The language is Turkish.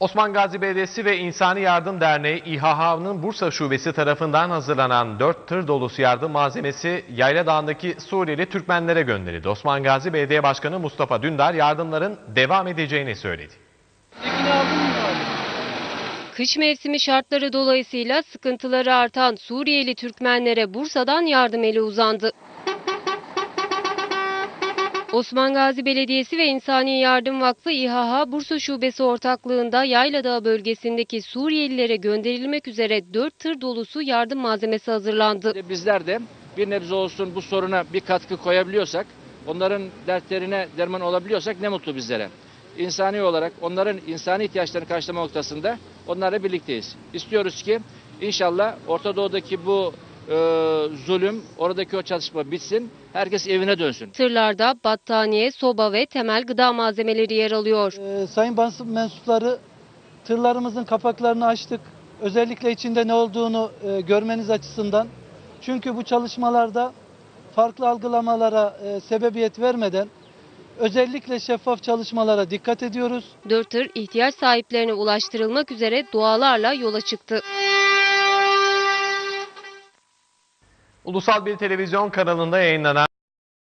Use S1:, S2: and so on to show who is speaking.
S1: Osman Gazi Belediyesi ve İnsani Yardım Derneği İHH'nın Bursa Şubesi tarafından hazırlanan 4 tır dolusu yardım malzemesi Yayla Dağı'ndaki Suriyeli Türkmenlere gönderildi. Osman Gazi Belediye Başkanı Mustafa Dündar yardımların devam edeceğini söyledi.
S2: Kış mevsimi şartları dolayısıyla sıkıntıları artan Suriyeli Türkmenlere Bursa'dan yardım eli uzandı. Osman Gazi Belediyesi ve İnsani Yardım Vakfı İHH Bursa Şubesi ortaklığında Yayladağ bölgesindeki Suriyelilere gönderilmek üzere 4 tır dolusu yardım malzemesi hazırlandı.
S3: Bizler de bir nebze olsun bu soruna bir katkı koyabiliyorsak, onların dertlerine derman olabiliyorsak ne mutlu bizlere. İnsani olarak onların insani ihtiyaçlarını karşılama noktasında onlarla birlikteyiz. İstiyoruz ki inşallah Orta Doğu'daki bu zulüm, oradaki o çatışma bitsin, herkes evine dönsün.
S2: Tırlarda battaniye, soba ve temel gıda malzemeleri yer alıyor.
S4: Ee, Sayın basın mensupları tırlarımızın kapaklarını açtık. Özellikle içinde ne olduğunu e, görmeniz açısından. Çünkü bu çalışmalarda farklı algılamalara e, sebebiyet vermeden özellikle şeffaf çalışmalara dikkat ediyoruz.
S2: 4 tır ihtiyaç sahiplerine ulaştırılmak üzere dualarla yola çıktı.
S1: Ulusal bir televizyon kanalında yayınlanan